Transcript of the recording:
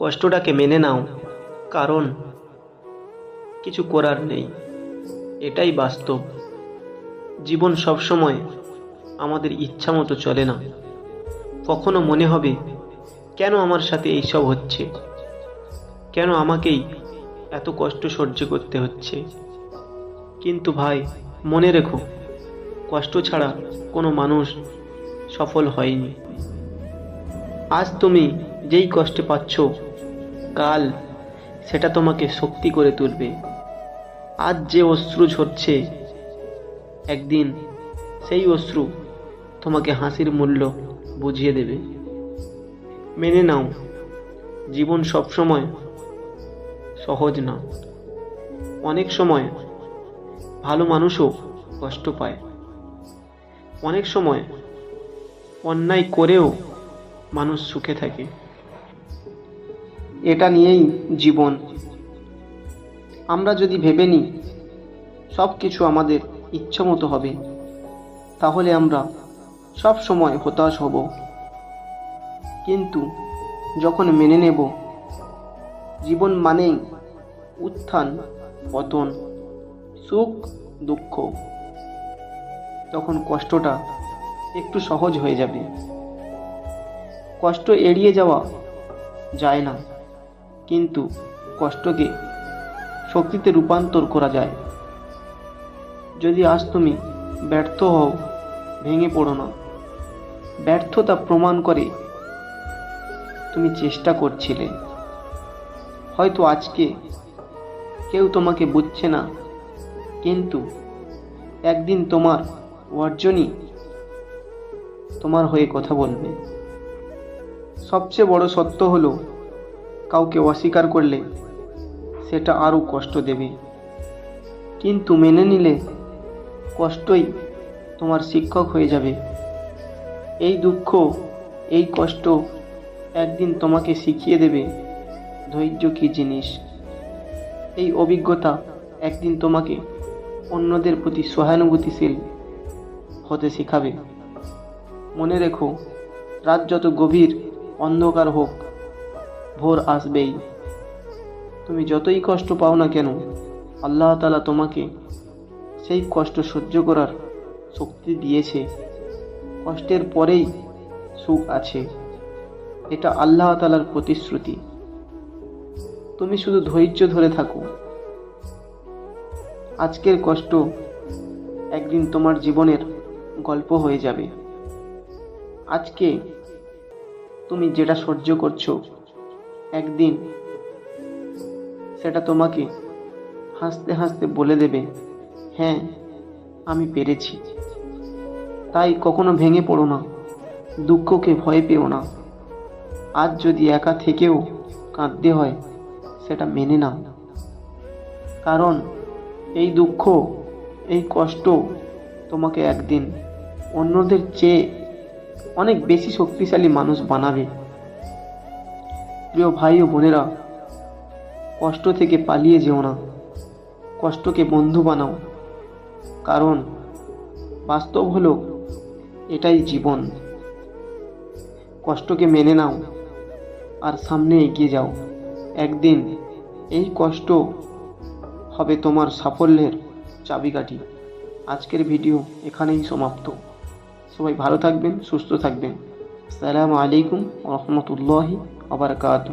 কষ্টটাকে মেনে নাও, কারণ কিছু করার নেই। এটাই বাস্তব। জীবন সবসময় আমাদের ইচ্ছা মতো চলে না। কখনো মনে হবে, কেন আমার সাথে এইসব হচ্ছে? কেন আমাকেই এত কষ্ট সহ্য করতে হচ্ছে? কিন্তু ভাই, মনে রেখো, কষ্ট ছাড়া কোনো মানুষ সফল হয়নি। আজ তুমি যেই কষ্টে পাচ্ছ কাল সেটা তোমাকে শক্তি করে তুলবে। আজ যে অশ্রু ঝরছে, একদিন সেই অশ্রু তোমাকে হাসির মূল্য বুঝিয়ে দেবে। মেনে নাও, জীবন সবসময় সহজ না। অনেক সময় ভালো মানুষও কষ্ট পায়। অনেক সময় অন্যায় করেও মানুষ সুখে থাকে। এটা নিয়েই জীবন। আমরা যদি ভেবে নিই সব কিছু আমাদের ইচ্ছা মতো হবে, তাহলে আমরা সব সময় হতাশ হব। কিন্তু যখন মেনে নেব, জীবন মানেই উত্থান, পতন, সুখ, দুঃখ, তখন কষ্টটা একটু সহজ হয়ে যাবে। কষ্ট এড়িয়ে যাওয়া যায় না। কিন্তু কষ্টকে শক্তিতে রূপান্তর করা যায়। যদি আজ তুমি ব্যর্থ হও, ভেঙে পড়ো না। ব্যর্থতা প্রমাণ করে তুমি চেষ্টা করছিলে। হয়তো আজকে কেউ তোমাকে বুঝছে না, কিন্তু একদিন তোমার অর্জনই তোমার হয়ে কথা বলবে। সবচেয়ে বড় সত্য হলো কাউকে অস্বীকার করলে সেটা আরও কষ্ট দেবে। কিন্তু মেনে নিলে কষ্টই তোমার শিক্ষক হয়ে যাবে। এই দুঃখ, এই কষ্ট একদিন তোমাকে শিখিয়ে দেবে ধৈর্য কী জিনিস। এই অভিজ্ঞতা একদিন তোমাকে অন্যদের প্রতি সহানুভূতিশীল হতে শেখাবে। মনে রেখো, রাত যত গভীর অন্ধকার হোক ভোর আসবেই। তুমি যতই কষ্ট পাও না কেন, আল্লাহ তালা তোমাকে সেই কষ্ট সহ্য করার শক্তি দিয়েছে। কষ্টের পরেই সুখ আছে। এটা আল্লাহ তালার প্রতিশ্রুতি। তুমি শুধু ধৈর্য ধরে থাকো। আজকের কষ্ট একদিন তোমার জীবনের গল্প হয়ে যাবে। আজকে তুমি যেটা সহ্য করছ একদিন সেটা তোমাকে হাসতে হাসতে বলে দেবে হ্যাঁ আমি পেরেছি। তাই কখনো ভেঙে পড়ো না, দুঃখকে ভয় পেও না। আজ যদি একা থেকেও কাঁদতে হয়, সেটা মেনে নাও। কারণ এই দুঃখ, এই কষ্ট তোমাকে একদিন অন্যদের চেয়ে অনেক বেশি শক্তিশালী মানুষ বানাবে। প্রিয় ভাই ও বোনেরা, কষ্ট থেকে পালিয়ে যেও না। কষ্টকে বন্ধু বানাও। কারণ বাস্তব হলো এটাই জীবন। কষ্টকে মেনে নাও আর সামনে এগিয়ে যাও। একদিন এই কষ্ট হবে তোমার সাফল্যের চাবিকাঠি। আজকের ভিডিও এখানেই সমাপ্ত। সবাই ভালো থাকবেন, সুস্থ থাকবেন। আসসালামু আলাইকুম রহমতুল্লাহি আবরকাত